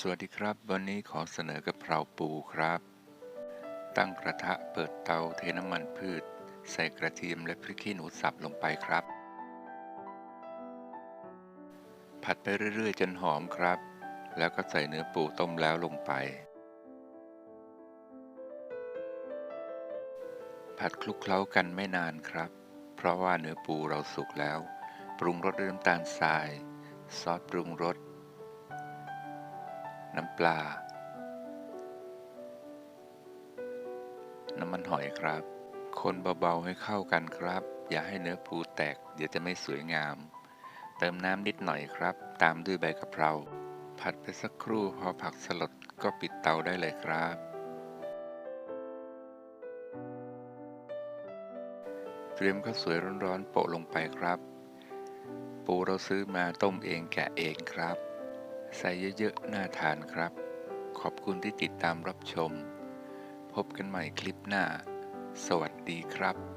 สวัสดีครับ วันนี้ขอเสนอกะเพราปูครับ ตั้งกระทะเปิดเตาเทน้ำมันพืช ใส่กระเทียมและพริกขี้หนูสับลงไปครับ ผัดไปเรื่อยๆ จนหอมครับ แล้วก็ใส่เนื้อปูต้มแล้วลงไป ผัดคลุกเคล้ากันไม่นานครับ เพราะว่าเนื้อปูเราสุกแล้ว ปรุงรสด้วยน้ำตาลทราย ซอสปรุงรส ปลา น้ำมันหอยครับ คนเบาๆให้เข้ากันครับ อย่าให้เนื้อปูแตก เดี๋ยวจะไม่สวยงาม เติมน้ำนิดหน่อยครับ ตามด้วยใบกะเพรา ผัดไปสักครู่พอผักสลดก็ปิดเตาได้เลยครับ เตรียมข้าวสวยร้อนๆโปะลงไปครับ ปูเราซื้อมาต้มเองแกะเองครับ ใส่เยอะๆ น่าทานครับ ขอบคุณที่ติดตามรับชม พบกันใหม่คลิปหน้า สวัสดีครับ